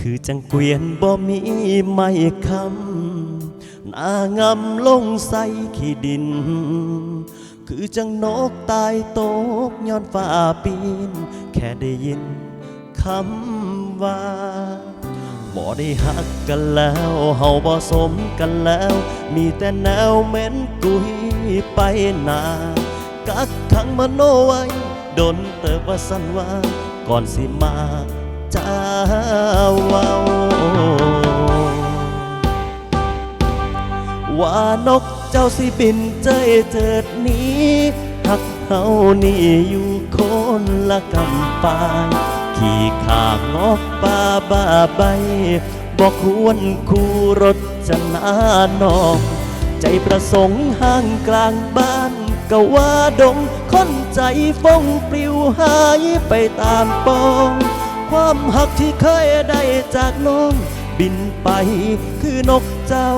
คือจังเกวียนบ่มีไม่คำหน้างำลงใส่ขี้ดิน คือจังนกตายตกย้อนฟ้าปีน แค่ได้ยินคำว่าบ่ได้หักกันแล้วเฮาบ่สมกันแล้ว มีแต่แนวเหม็นกุยไปนากักขังมโนไว้ดนเติบว่าสันว่าก่อนสิมา เว้าว่านกเจ้าสิบินเจยเจิดหนี้หักเฮานี่อยู่คนละกำปายขี่ขางนกป่าบ้าใบบอกควรคู่รถจะนานองใจประสงค์ห่างกลางบ้านก็ว่าดงคนใจฟงปลิวหายไปตามปอง ความหักที่เคยได้จากน้อง บินไปคือนกเจ้า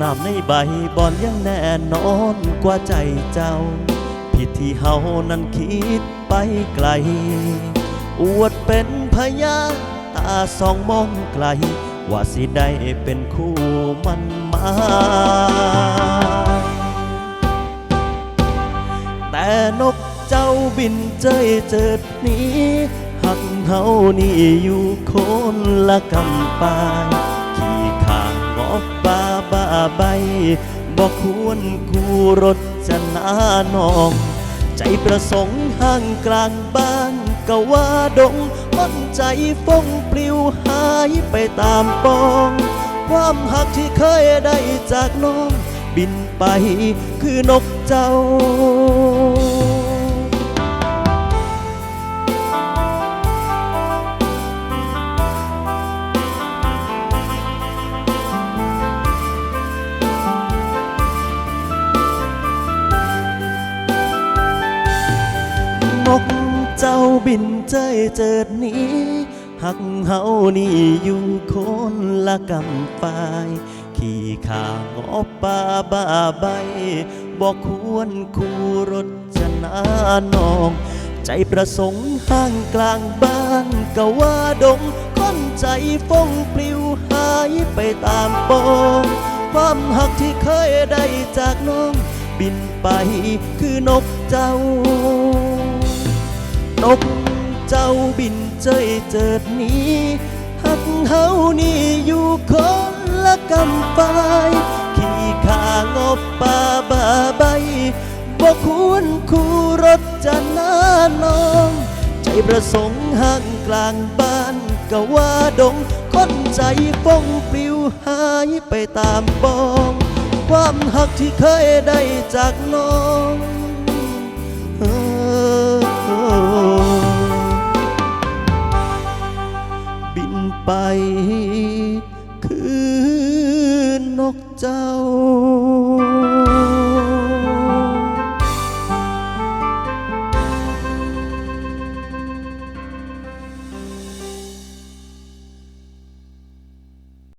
น้ำในใบบอนยังแน่นอนกว่าใจเจ้า ผิดที่เฮานั้นคิดไปไกล อวดเป็นพยาตาสองมองไกล ว่าสิได้เป็นคู่มันมา แต่นกเจ้าบินเจยเจิดหนี้หักเฮานี่อยู่คนละกำปายขี่ขางงอกป่าบ้าใบบอกควรคู่รถจะนานอง ใจประสงค์ห่างกลางบ้านก็ว่าดงมันใจฟงปลิวหายไปตามปอง ความหักที่เคยได้จากน้อง บินไปคือนกเจ้านกเจ้าบินเจยเจิดหนี้ หักเฮานี่อยู่คนละกำปายขี่ขางอป่าบ้าใบบอกควรคู่รถจะนานอง ใจประสงค์ห่างกลางบ้านก็ว่าดงคนใจฟงปลิวหายไปตามปองความหักที่เคยได้จากน้อง บินไปคือนกเจ้านก เจ้าบินเจยเจิดหนี้หักเฮานี่อยู่คนละกำปายขี่ขางบป่าบาใบบอกควรคู่รถจะน้าน้อง ใจประสงค์ห่างกลางบ้านก็ว่าดงคนใจฟงปลิวหายไปตามปอง ความหักที่เคยได้จากน้อง นกเจ้า